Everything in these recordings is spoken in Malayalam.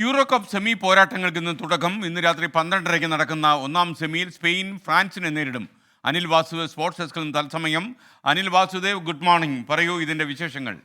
യൂറോ കപ്പ് സെമി പോരാട്ടങ്ങൾക്ക് ഇന്ന് തുടക്കം. ഇന്ന് രാത്രി പന്ത്രണ്ടരയ്ക്ക് നടക്കുന്ന ഒന്നാം സെമിയിൽ സ്പെയിൻ ഫ്രാൻസിനെ നേരിടും. അനിൽ വാസുദേവ് സ്പോർട്സ് ഡെസ്കിൽ തത്സമയം. Anil Vasudev good morning. പറയൂ ഇതിന്റെ വിശേഷങ്ങൾ.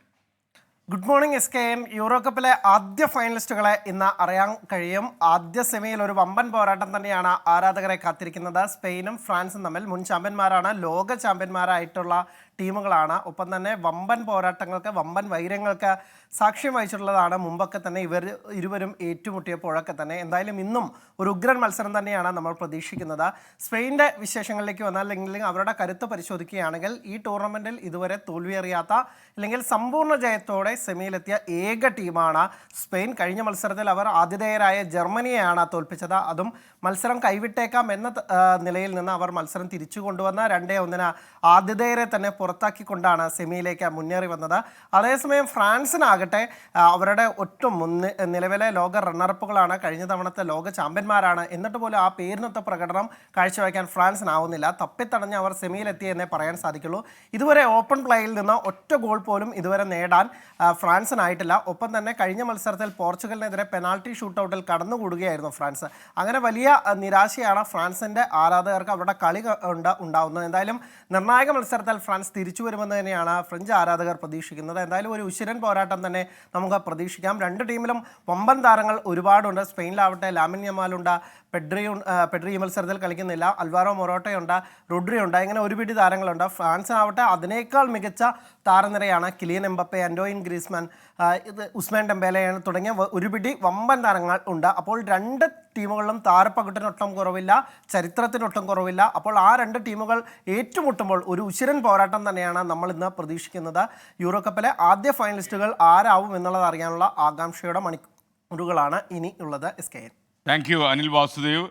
Good morning S K M euro കപ്പിലെ ആദ്യ ഫൈനലിസ്റ്റുകളെ ഇന്ന് അറിയാൻ കഴിയും. ആദ്യ സെമിയിൽ ഒരു വമ്പൻ പോരാട്ടം തന്നെയാണ് ആരാധകരെ കാത്തിരിക്കുന്നത്. സ്പെയിനും ഫ്രാൻസും തമ്മിൽ മുൻ ചാമ്പ്യന്മാരാണ്. ലോക ചാമ്പ്യന്മാരായിട്ടുള്ള ടീമുകളാണ്. ഒപ്പം തന്നെ വമ്പൻ പോരാട്ടങ്ങൾക്ക് വമ്പൻ വൈരങ്ങൾക്ക് സാക്ഷ്യം വഹിച്ചിട്ടുള്ളതാണ് മുമ്പൊക്കെ തന്നെ ഇവർ ഇരുവരും ഏറ്റുമുട്ടിയപ്പോഴൊക്കെ തന്നെ. എന്തായാലും ഇന്നും ഒരു ഉഗ്രൻ മത്സരം തന്നെയാണ് നമ്മൾ പ്രതീക്ഷിക്കുന്നത്. സ്പെയിന്റെ വിശേഷങ്ങളിലേക്ക് വന്നാൽ അല്ലെങ്കിൽ അവരുടെ കരുത്ത് പരിശോധിക്കുകയാണെങ്കിൽ ഈ ടൂർണമെന്റിൽ ഇതുവരെ തോൽവിയറിയാത്ത അല്ലെങ്കിൽ സമ്പൂർണ ജയത്തോടെ സെമിയിലെത്തിയ ഏക ടീമാണ് സ്പെയിൻ. കഴിഞ്ഞ മത്സരത്തിൽ അവർ ആതിഥേയരായ ജർമ്മനിയെയാണ് തോൽപ്പിച്ചത്. അതും മത്സരം കൈവിട്ടേക്കാം എന്ന നിലയിൽ നിന്ന് അവർ മത്സരം തിരിച്ചു കൊണ്ടുവന്ന രണ്ടേ ഒന്നിന് ആതിഥേയരെ തന്നെ പുറത്താക്കിക്കൊണ്ടാണ് സെമിയിലേക്ക് മുന്നേറി വന്നത്. അതേസമയം ഫ്രാൻസിനാകട്ടെ അവരുടെ ഒട്ടും മുന്ന് നിലവിലെ ലോക റണ്ണറപ്പുകളാണ് കഴിഞ്ഞ തവണത്തെ ലോക ചാമ്പ്യന്മാരാണ്. എന്നിട്ട് പോലും ആ പേരിനൊത്ത പ്രകടനം കാഴ്ചവെക്കാൻ ഫ്രാൻസിനാവുന്നില്ല. തപ്പിത്തടഞ്ഞ് അവർ സെമിയിലെത്തി എന്നേ പറയാൻ സാധിക്കുള്ളൂ. ഇതുവരെ ഓപ്പൺ പ്ലേയിൽ നിന്ന് ഒറ്റ ഗോൾ പോലും ഇതുവരെ നേടാൻ ഫ്രാൻസിനായിട്ടില്ല. ഒപ്പം തന്നെ കഴിഞ്ഞ മത്സരത്തിൽ പോർച്ചുഗലിനെതിരെ പെനാൾട്ടി ഷൂട്ടൗട്ടിൽ കടന്നുകൂടുകയായിരുന്നു ഫ്രാൻസ്. അങ്ങനെ വലിയ നിരാശയാണ് ഫ്രാൻസിന്റെ ആരാധകർക്ക് അവരുടെ കളി ഉണ്ട് ഉണ്ടാവുന്നത്. എന്തായാലും നിർണായക മത്സരത്തിൽ ഫ്രാൻസ് തിരിച്ചു വരുമെന്ന് തന്നെയാണ് ഫ്രഞ്ച് ആരാധകർ പ്രതീക്ഷിക്കുന്നത്. എന്തായാലും ഒരു ഉശിരൻ പോരാട്ടം തന്നെ നമുക്ക് പ്രതീക്ഷിക്കാം. രണ്ട് ടീമിലും വമ്പൻ താരങ്ങൾ ഒരുപാടുണ്ട്. സ്പെയിനിലാവട്ടെ ലാമിൻ യമാലുണ്ട് പെഡ്രി പെഡ്രി ഇമൽ മത്സരത്തിൽ കളിക്കുന്നില്ല. അൽവാറോ മൊറോട്ടയുണ്ട് റുഡ്രി ഉണ്ട് ഇങ്ങനെ ഒരു പിടി താരങ്ങളുണ്ട് ആവട്ടെ അതിനേക്കാൾ മികച്ച താരനിരയാണ് കിലിയൻ എംബപ്പെ ആൻഡോയിൻ ഗ്രീസ്മാൻ ഇത് ഉസ്മാൻ ഡെമ്പേലെ തുടങ്ങിയ ഒരു പിടി വമ്പൻ താരങ്ങൾ ഉണ്ട്. അപ്പോൾ രണ്ട് ടീമുകളിലും താരപ്പകിട്ടിനൊട്ടും കുറവില്ല ചരിത്രത്തിനൊട്ടും കുറവില്ല. അപ്പോൾ ആ രണ്ട് ടീമുകൾ ഏറ്റുമുട്ടുമ്പോൾ ഒരു ഉശിരൻ പോരാട്ടം തന്നെയാണ് നമ്മൾ ഇന്ന് പ്രതീക്ഷിക്കുന്നത്. യൂറോ കപ്പിലെ ആദ്യ ഫൈനലിസ്റ്റുകൾ ആരാവും എന്നുള്ളത് അറിയാനുള്ള ആകാംക്ഷയുടെ മണിക്കൂറുകളാണ് ഇനി ഉള്ളത്. S K N. Thank you Anil Vasudev.